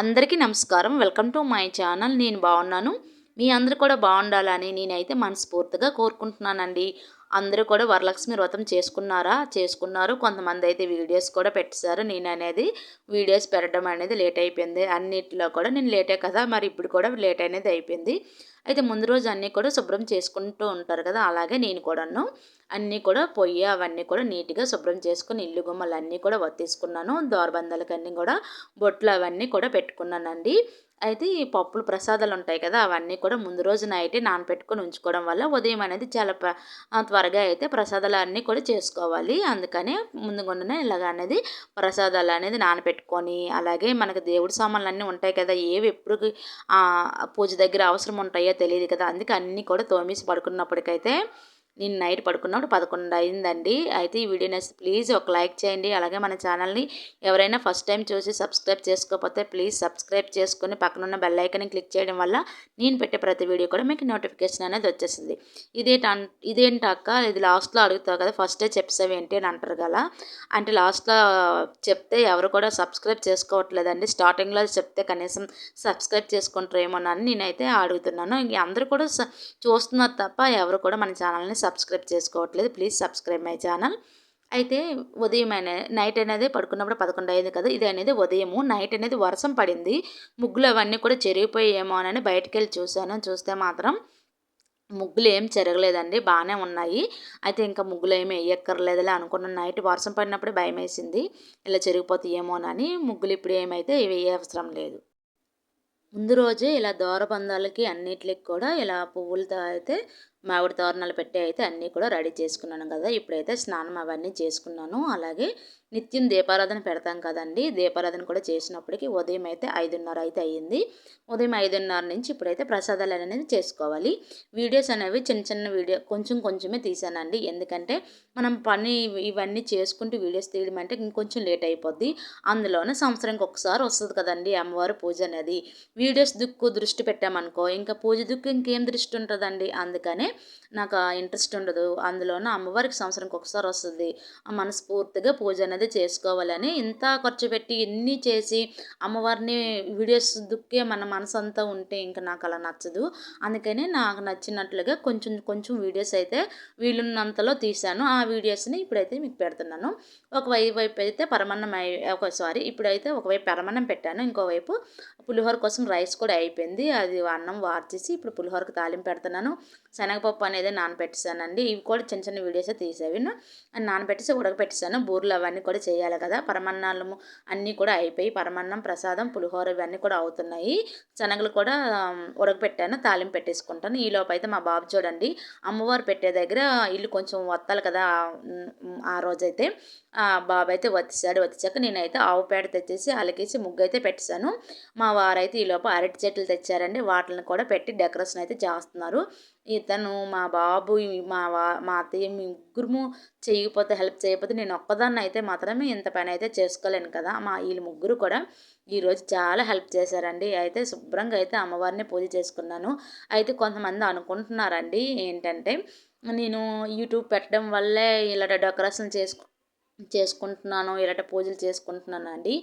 అందరికీ నమస్కారం. Welcome to my channel. నేను బాగున్నాను. మీ అందరూ కూడా బాగుండాలని నేనైతే మనస్ఫూర్తిగా కోరుకుంటున్నానండి. అందరూ కూడా వరలక్ష్మి వ్రతం చేసుకున్నారా? చేసుకున్నారు. కొంతమంది అయితే వీడియోస్ కూడా పెట్టేశారు. నేను అనేది వీడియోస్ పెట్టడం అనేది లేట్ అయిపోయింది. అన్నిటిలో కూడా నేను లేటే కదా మరి ఇప్పుడు కూడా లేట్ అనేది అయిపోయింది. అయితే ముందు రోజు అన్నీ కూడా శుభ్రం చేసుకుంటూ ఉంటారు కదా అలాగే నేను కూడాను అన్నీ కూడా పొయ్యి అవన్నీ కూడా నీట్గా శుభ్రం చేసుకుని ఇల్లు గుమ్మలు అన్నీ కూడా వత్తేసుకున్నాను దోరబందాలకన్నీ కూడా బొట్లు అవన్నీ కూడా పెట్టుకున్నానండి. అయితే ఈ పప్పులు ప్రసాదాలు ఉంటాయి కదా అవన్నీ కూడా ముందు రోజు నైటే నానపెట్టుకొని ఉంచుకోవడం వల్ల ఉదయం అనేది చాలా త్వరగా అయితే ప్రసాదాలు అన్నీ కూడా చేసుకోవాలి. అందుకనే ముందుగుండనే ఇలాగ అనేది ప్రసాదాలు అనేది నానపెట్టుకొని అలాగే మనకు దేవుడి సామాన్లు అన్నీ ఉంటాయి కదా ఏవి ఎప్పుడు పూజ దగ్గర అవసరం ఉంటాయో తెలియదు కదా. అందుకే అన్నీ కూడా తోమేసి పడుకున్నప్పటికైతే నేను నైట్ పడుకున్నప్పుడు పదకొండు అయిందండి. అయితే ఈ వీడియో నచ్చితే ప్లీజ్ ఒక లైక్ చేయండి. అలాగే మన ఛానల్ని ఎవరైనా ఫస్ట్ టైం చూసి సబ్స్క్రైబ్ చేసుకోకపోతే ప్లీజ్ సబ్స్క్రైబ్ చేసుకుని పక్కనున్న బెల్ ఐకన్ని క్లిక్ చేయడం వల్ల నేను పెట్టే ప్రతి వీడియో కూడా మీకు నోటిఫికేషన్ అనేది వచ్చేసింది. ఇదేంట ఇదేంటక్క ఇది లాస్ట్లో అడుగుతావు కదా ఫస్టే చెప్పేసావు ఏంటి అని అంటారు కదా అంటే లాస్ట్లో చెప్తే ఎవరు కూడా సబ్స్క్రైబ్ చేసుకోవట్లేదండి. స్టార్టింగ్లో చెప్తే కనీసం సబ్స్క్రైబ్ చేసుకుంటారేమోనని నేనైతే అడుగుతున్నాను. అందరూ కూడా చూస్తున్నారు తప్ప ఎవరు కూడా మన ఛానల్ని సబ్స్క్రైబ్ చేసుకోవట్లేదు ప్లీజ్ సబ్స్క్రైబ్ మై ఛానల్. అయితే ఉదయం నైట్ అనేది పడుకున్నప్పుడు పదకొండు అయింది కదా ఇది అనేది ఉదయము. నైట్ అనేది వర్షం పడింది. ముగ్గులు అవన్నీ కూడా చెరిగిపోయేమో అని బయటకు వెళ్ళి చూశాను. చూస్తే మాత్రం ముగ్గులు ఏం చెరగలేదండి బాగానే ఉన్నాయి. అయితే ఇంకా ముగ్గులు ఏమి వేయక్కర్లేదులే అనుకున్న నైట్ వర్షం పడినప్పుడు భయం వేసింది ఇలా చెరిగిపోతాయేమోనని ముగ్గులు ఇప్పుడు ఏమైతే వేయ అవసరం లేదు. ముందు రోజే ఇలా దూరబంధాలకి అన్నిటికి కూడా ఇలా పువ్వులతో అయితే మామిడి తోరణాలు పెట్టి అయితే అన్నీ కూడా రెడీ చేసుకున్నాను కదా. ఇప్పుడైతే స్నానం అవన్నీ చేసుకున్నాను. అలాగే నిత్యం దీపారాధన పెడతాం కదండి. దీపారాధన కూడా చేసినప్పటికీ ఉదయం అయితే ఐదున్నర అయితే అయ్యింది. ఉదయం ఐదున్నర నుంచి ఇప్పుడైతే ప్రసాదాలు అనేది చేసుకోవాలి. వీడియోస్ అనేవి చిన్న చిన్న వీడియో కొంచెం కొంచెమే తీసానండి. ఎందుకంటే మనం పని ఇవన్నీ చేసుకుంటూ వీడియోస్ తీయడం అంటే ఇంకొంచెం లేట్ అయిపోద్ది. అందులోనే సంవత్సరానికి ఒకసారి వస్తుంది కదండి అమ్మవారి పూజ అనేది. వీడియోస్ దుక్కు దృష్టి పెట్టామనుకో ఇంకా పూజ దుక్కు ఇంకేం దృష్టి ఉంటుందండి? అందుకనే నాకు ఇంట్రెస్ట్ ఉండదు. అందులోనూ అమ్మవారికి సంవత్సరానికి ఒకసారి వస్తుంది. మనస్ఫూర్తిగా పూజ అనేది చేసుకోవాలని ఇంత ఖర్చు పెట్టి ఎన్ని చేసి అమ్మవారిని వీడియోస్ దుక్కే మన మనసు అంతా ఉంటే ఇంకా నాకు అలా నచ్చదు. అందుకని నాకు నచ్చినట్లుగా కొంచెం కొంచెం వీడియోస్ అయితే వీలున్నంతలో తీశాను. ఆ వీడియోస్ని ఇప్పుడైతే మీకు పెడుతున్నాను. ఒకవైపు అయితే పరమాన్నం ఒక సారీ ఇప్పుడైతే ఒకవైపు పరమాన్నం పెట్టాను. ఇంకోవైపు పులిహోర కోసం రైస్ కూడా అయిపోయింది. అది అన్నం వార్చేసి ఇప్పుడు పులిహోరకు తాలింపు పెడుతున్నాను. శనగపప్పు అనేది నానబెట్టేసానండి. ఇవి కూడా చిన్న చిన్న వీడియోస్ తీసేవి. నానబెట్టేసి ఉడకపెట్టేసాను బూరెలు అవన్నీ కూడా చేయాలి కదా. పరమన్నాలము అన్నీ కూడా అయిపోయి పరమన్నం ప్రసాదం పులిహోర ఇవన్నీ కూడా అవుతున్నాయి. శనగలు కూడా ఉడకపెట్టాను తాలింపు పెట్టేసుకుంటాను. ఈ లోపు అయితే మా బాబు చూడండి అమ్మవారు పెట్టే దగ్గర ఇల్లు కొంచెం వత్తాలి కదా ఆ రోజైతే. బాబు అయితే వచ్చేసాడు. వచ్చాక నేనైతే ఆవు పేడ తెచ్చేసి అలకేసి ముగ్గు అయితే పెట్టేశాను. మా వారైతే ఈలోపు అరటి చెట్లు తెచ్చారండి. వాటిని కూడా పెట్టి డెకరేషన్ అయితే చేస్తున్నారు. ఇతను మా బాబు మా వా మా అత్తయ్య ముగ్గురు చేయకపోతే హెల్ప్ చేయకపోతే నేను ఒక్కదాన్ని అయితే మాత్రమే ఇంత పని అయితే చేసుకోలేను కదా. మా వీళ్ళు ముగ్గురు కూడా ఈరోజు చాలా హెల్ప్ చేశారండి. అయితే శుభ్రంగా అయితే అమ్మవారిని పూజ చేసుకున్నాను. అయితే కొంతమంది అనుకుంటున్నారండి ఏంటంటే నేను యూట్యూబ్ పెట్టడం వల్లే ఇలా డెకరేషన్ చేసుకు చేసుకుంటున్నాను ఇలాంటి పూజలు చేసుకుంటున్నాను అండి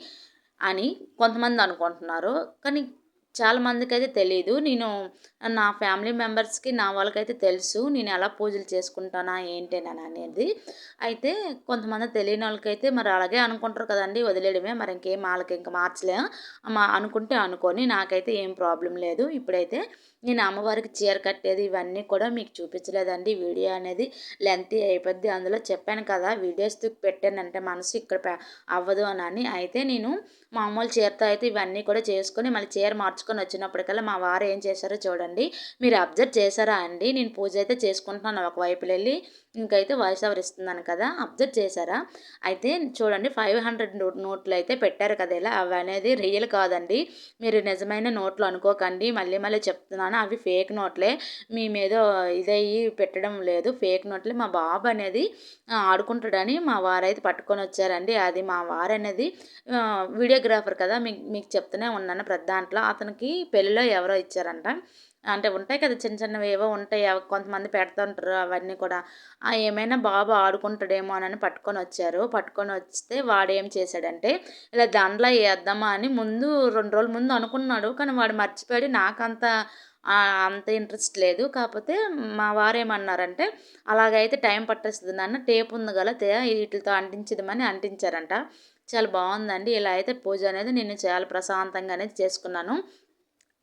అని కొంతమంది అనుకుంటున్నారు. కానీ చాలా మందికి అయితే తెలియదు నేను నా ఫ్యామిలీ మెంబర్స్కి నా వాళ్ళకైతే తెలుసు నేను ఎలా పూజలు చేసుకుంటానా ఏంటేనా అనేది. అయితే కొంతమంది తెలియని వాళ్ళకైతే మరి అలాగే అనుకుంటారు కదండి వదిలేయడమే. మరి ఇంకేం వాళ్ళకి ఇంకా మార్చలే. మా అనుకుంటే అనుకొని నాకైతే ఏం ప్రాబ్లం లేదు. ఇప్పుడైతే నేను అమ్మవారికి చీర కట్టేది ఇవన్నీ కూడా మీకు చూపించలేదండి. వీడియో అనేది లెంతీ అయిపోద్ది. అందులో చెప్పాను కదా వీడియోస్ పెట్టానంటే మనసు ఇక్కడ అవ్వదు అని అయితే నేను మామూలు చీరతో అయితే ఇవన్నీ కూడా చేసుకొని మళ్ళీ చీర మార్చుకొని వచ్చినప్పటికల్లా మా వారు ఏం చేశారో చూడండి. మీరు అబ్జర్వ్ చేశారా అండి? నేను పూజ అయితే చేసుకుంటున్నాను. ఒకవైపు వెళ్ళి ఇంకైతే వాయిస్ ఓవర్ ఇస్తున్నాను కదా అబ్జర్వ్ చేశారా? అయితే చూడండి ఫైవ్ హండ్రెడ్ నోట్లు అయితే పెట్టారు కదా ఇలా అవి అనేది రియల్ కాదండి. మీరు నిజమైన నోట్లు అనుకోకండి మళ్ళీ మళ్ళీ చెప్తున్నాను అవి ఫేక్ నోట్లే. మీ మీద ఇదయ్యి పెట్టడం లేదు ఫేక్ నోట్లే. మా బాబు అనేది ఆడుకుంటాడని మా వారైతే పట్టుకొని వచ్చారండి. అది మా వారు అనేది వీడియోగ్రాఫర్ కదా మీకు మీకు చెప్తూనే ఉన్నాను ప్రతి దాంట్లో. అతనికి పెళ్ళిలో ఎవరో ఇచ్చారంట. అంటే ఉంటాయి కదా చిన్న చిన్నవి ఏవో ఉంటాయి అవి కొంతమంది పెడుతుంటారు అవన్నీ కూడా. ఏమైనా బాబు ఆడుకుంటాడేమో అని పట్టుకొని వచ్చారు. పట్టుకొని వస్తే వాడు ఏం చేశాడంటే ఇలా దాంట్లో వేద్దామా అని ముందు రెండు రోజుల ముందు అనుకున్నాడు కానీ వాడు మర్చిపోయాడు. నాకంత అంత ఇంట్రెస్ట్ లేదు. కాకపోతే మా వారు ఏమన్నారంటే అలాగైతే టైం పట్టేస్తుంది నాన్న టేప్ ఉంది కదా వీటితో అంటించదమని అంటించారంట. చాలా బాగుందండి. ఇలా అయితే పూజ అనేది నేను చాలా ప్రశాంతంగా అనేది చేసుకున్నాను.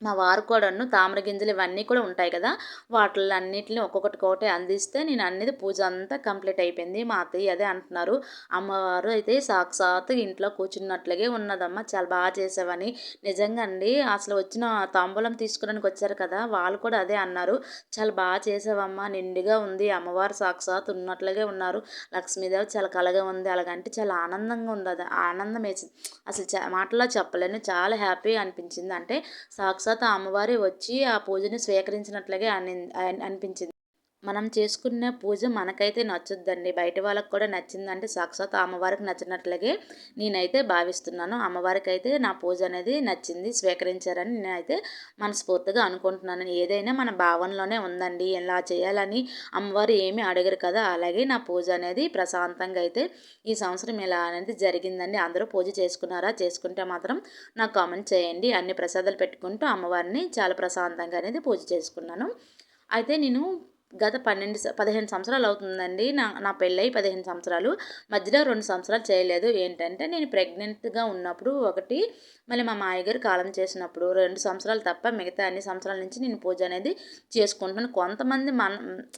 మా వారు కూడాను తామర గింజలు ఇవన్నీ కూడా ఉంటాయి కదా వాటిల్లో అన్నిటిని ఒక్కొక్కటి ఒకటి అందిస్తే నేను అనేది పూజ అంతా కంప్లీట్ అయిపోయింది. మా అత్తయ్య అదే అంటున్నారు. అమ్మవారు అయితే సాక్షాత్ ఇంట్లో కూర్చున్నట్లుగే ఉన్నదమ్మ. చాలా బాగా చేసావని. నిజంగా అండి అసలు వచ్చిన తాంబూలం తీసుకోవడానికి వచ్చారు కదా వాళ్ళు కూడా అదే అన్నారు. చాలా బాగా చేసావమ్మా నిండుగా ఉంది. అమ్మవారు సాక్షాత్ ఉన్నట్లుగే ఉన్నారు. లక్ష్మీదేవి చాలా కలగా ఉంది. అలాగంటే చాలా ఆనందంగా ఉంది. అది ఆనందం వేసింది. అసలు మాటల్లో చెప్పలేను. చాలా హ్యాపీ అనిపించింది. అంటే సాక్షాత్ తర్వాత అమ్మవారి వచ్చి ఆ పూజని స్వీకరించినట్లుగా అని అనిపించింది. మనం చేసుకున్న పూజ మనకైతే నచ్చుద్దండి. బయట వాళ్ళకి కూడా నచ్చిందంటే సాక్షాత్ అమ్మవారికి నచ్చినట్లుగే నేనైతే భావిస్తున్నాను. అమ్మవారికి అయితే నా పూజ అనేది నచ్చింది స్వీకరించారని నేనైతే మనస్ఫూర్తిగా అనుకుంటున్నాను. ఏదైనా మన భావనలోనే ఉందండి. ఎలా చేయాలని అమ్మవారు ఏమీ అడగరు కదా. అలాగే నా పూజ అనేది ప్రశాంతంగా అయితే ఈ సంవత్సరం ఇలా అనేది జరిగిందండి. అందరూ పూజ చేసుకున్నారా? చేసుకుంటే మాత్రం నాకు కామెంట్ చేయండి. అన్ని ప్రసాదాలు పెట్టుకుంటూ అమ్మవారిని చాలా ప్రశాంతంగా అనేది పూజ చేసుకున్నాను. అయితే నేను గత పన్నెండు పదిహేను సంవత్సరాలు అవుతుందండి. నా నా పెళ్ళై పదిహేను సంవత్సరాలు. మధ్యలో రెండు సంవత్సరాలు చేయలేదు. ఏంటంటే నేను ప్రెగ్నెంట్గా ఉన్నప్పుడు ఒకటి మళ్ళీ మా మాయగారు కాలం చేసినప్పుడు రెండు సంవత్సరాలు తప్ప మిగతా అన్ని సంవత్సరాల నుంచి నేను పూజ అనేది చేసుకుంటున్నాను. కొంతమంది మన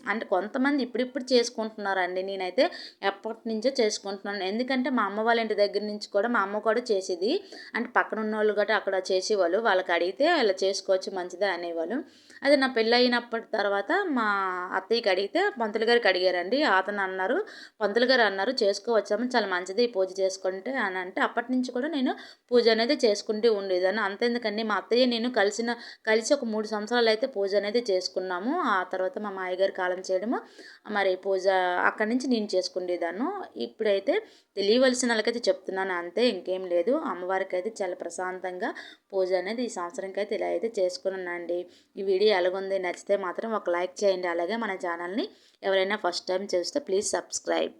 అంటే కొంతమంది ఇప్పుడిప్పుడు చేసుకుంటున్నారండి. నేనైతే ఎప్పటి నుంచో చేసుకుంటున్నాను. ఎందుకంటే మా అమ్మ వాళ్ళ ఇంటి దగ్గర నుంచి కూడా మా అమ్మ కూడా చేసేది. అంటే పక్కన ఉన్న వాళ్ళు కూడా అక్కడ చేసేవాళ్ళు. వాళ్ళకి అడిగితే అలా చేసుకోవచ్చు మంచిదే అనేవాళ్ళు. అదే నా పెళ్ళి అయినప్పటి తర్వాత మా అత్తయ్యకి అడిగితే పంతులు గారికి అడిగారండి అతను అన్నారు పంతులు గారు అన్నారు చేసుకోవచ్చాము చాలా మంచిది పూజ చేసుకుంటే అని అంటే అప్పటి నుంచి కూడా నేను పూజ అనేది చేసుకుంటూ ఉండేదాన్ని. అంతేందుకండి మా అత్తయ్య నేను కలిసిన కలిసి ఒక మూడు సంవత్సరాలు అయితే పూజ అనేది చేసుకున్నాము. ఆ తర్వాత మా మాయగారి కాలం చేయడము మరి పూజ అక్కడి నుంచి నేను చేసుకునేదాను ఇప్పుడైతే తెలియవలసిన వాళ్ళకైతే చెప్తున్నాను అంతే ఇంకేం లేదు. అమ్మవారికి అయితే చాలా ప్రశాంతంగా పూజ అనేది ఈ సంవత్సరంకి అయితే ఇలా అయితే చేసుకున్నానండి. ఈ వీడియో ఎలాగుంది నచ్చితే మాత్రం ఒక లైక్ చేయండి. అలాగే మన ఛానల్ని ఎవరైనా ఫస్ట్ టైం చూస్తే ప్లీజ్ సబ్స్క్రైబ్.